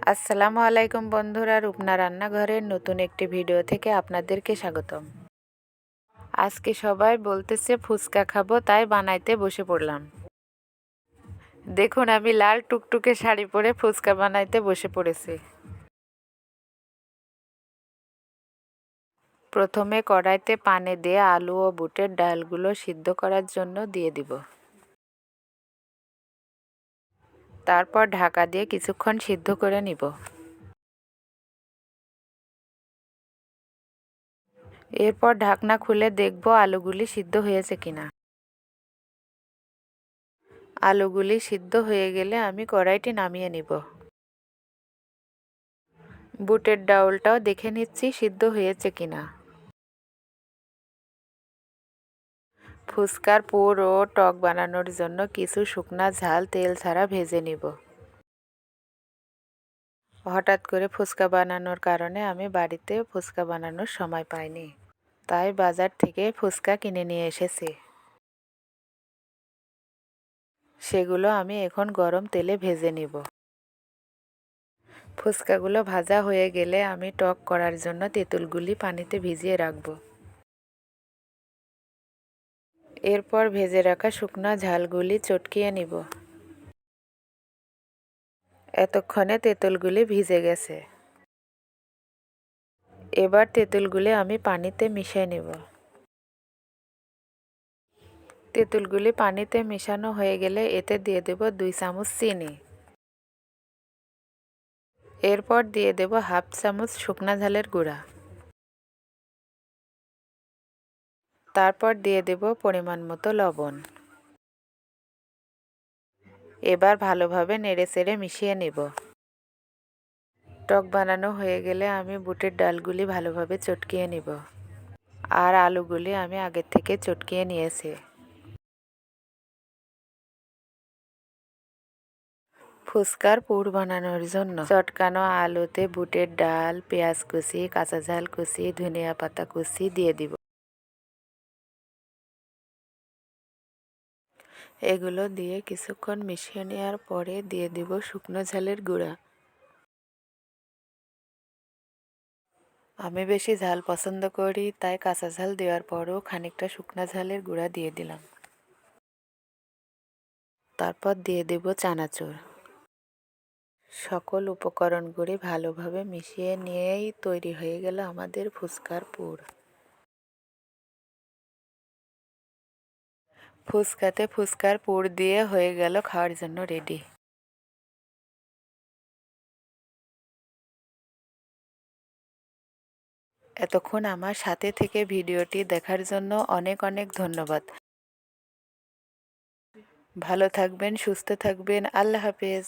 আসসালামু আলাইকুম বন্ধুরা, রূপনা রান্নাঘরের নতুন একটি ভিডিও থেকে আপনাদেরকে স্বাগতম। আজকে সবাই বলতেছে, ফুচকা খাব, তাই বানাইতে বসে পড়লাম। দেখুন, আমি লাল টুকটুকে শাড়ি পরে ফুচকা বানাইতে বসে পড়েছি। প্রথমে কড়াইতে পানি দিয়ে আলু ও বুটের ডালগুলো সিদ্ধ করার জন্য দিয়ে দিব। তারপর ঢাকা দিয়ে কিছুক্ষণ সিদ্ধ করে নিব। এরপর ঢাকনা খুলে দেখব আলুগুলি সিদ্ধ হয়েছে কিনা। আলুগুলি সিদ্ধ হয়ে গেলে আমি কড়াইটি নামিয়ে নিব। বুটের ডাউলটাও দেখে নিচ্ছি সিদ্ধ হয়েছে কিনা। ফুচকার পুর ও টক বানানোর জন্য কিছু শুকনা ঝাল তেল ছাড়া ভেজে নিব। হঠাৎ করে ফুচকা বানানোর কারণে আমি বাড়িতে ফুচকা বানানোর সময় পাইনি। তাই বাজার থেকে ফুচকা কিনে নিয়ে এসেছি। সেগুলো আমি এখন গরম তেলে ভেজে নিব। ফুচকাগুলো ভাজা হয়ে গেলে আমি টক করার জন্য তেঁতুলগুলি পানিতে ভিজিয়ে রাখব। এরপর ভেজে রাখা শুকনো ঝালগুলি চটকিয়ে নিব। এতক্ষণে তেঁতুলগুলি ভিজে গেছে। এবার তেঁতুলগুলি আমি পানিতে মিশিয়ে নেব। তেঁতুলগুলি পানিতে মিশানো হয়ে গেলে এতে দিয়ে দেব দুই চামচ চিনি। এরপর দিয়ে দেব হাফ চামচ শুকনা ঝালের গুঁড়া। তারপর দিয়ে দেব পরিমাণ মতো লবণ। এবার ভালোভাবে নেড়ে চেড়ে মিশিয়ে নেব। টক বানানো হয়ে গেলে আমি বুটের ডালগুলি ভালোভাবে চটকিয়ে নেব। আর আলুগুলি আমি আগের থেকে চটকিয়ে নিয়েছি। ফুচকার পুর বানানোর জন্য চটকানো আলুতে বুটের ডাল, পেঁয়াজ কুচি, কাঁচা ঝাল কুচি, ধনিয়া পাতা কুচি দিয়ে দিব। এগুলো দিয়ে কিছুক্ষণ মিশিয়ে নেওয়ার পরে দিয়ে দিব শুকনো ঝালের গুঁড়া। আমি বেশি ঝাল পছন্দ করি, তাই কাঁচা ঝাল দেওয়ার পরও খানিকটা শুকনো ঝালের গুঁড়া দিয়ে দিলাম। তারপর দিয়ে দেব চানাচুর। সকল উপকরণগুলি ভালোভাবে মিশিয়ে নিয়েই তৈরি হয়ে গেল আমাদের ফুচকার পুর। ফুচকাতে ফুচকার পুর দিয়ে হয়ে গেল খাওয়ার জন্য রেডি এতক্ষণ আমার সাথে থেকে ভিডিওটি দেখার জন্য অনেক অনেক ধন্যবাদ। ভালো থাকবেন, সুস্থ থাকবেন, আল্লাহ হাফেজ।